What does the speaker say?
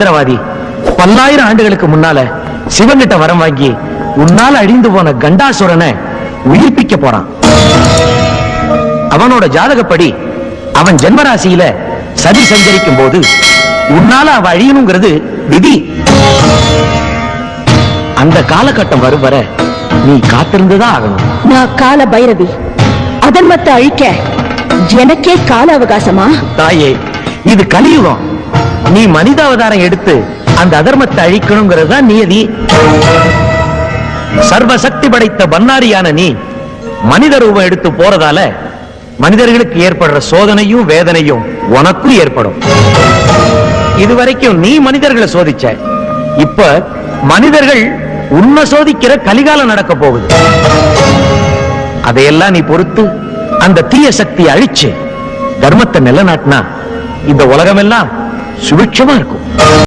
மந்திரவாதி பல்லாயிரம் ஆண்டுகளுக்கு முன்னால சிவன்கிட்ட வரம் வாங்கி உன்னால அழிந்து போன கண்டாசுரனை உயிர்ப்பிக்க போறான். அவனோட ஜாதகப்படி அவன் ஜென்மராசியில சதி சஞ்சரிக்கும் போது உன்னால அவ அழியணுங்கிறது விதி. அந்த காலகட்டம் வரும் வர நீ காத்திருந்துதான் ஆகணும். நான் கால பைரவி. அதர்மத்தை அழிக்க எனக்கே கால அவகாசமா? தாயே இது கலியுகம். நீ மனித அவதாரம் எடுத்து அந்த அதர்மத்தை அழிக்கணுங்கிறது தான் நியதி. சர்வசக்தி படைத்த பன்னாரியான நீ மனித ரூபம் எடுத்து போறதால மனிதர்களுக்கு ஏற்படுற சோதனையும் வேதனையும் உனக்கும் ஏற்படும். இதுவரைக்கும் நீ மனிதர்களை சோதிச்ச. இப்ப மனிதர்கள் உன்னை சோதிக்கிற கலிகாலம் நடக்க போகுது. அதையெல்லாம் நீ பொறுத்து அந்த தீய சக்தியை அழிச்சு தர்மத்தை நிலநாட்டினா இந்த உலகமெல்லாம் सुमित चुमार को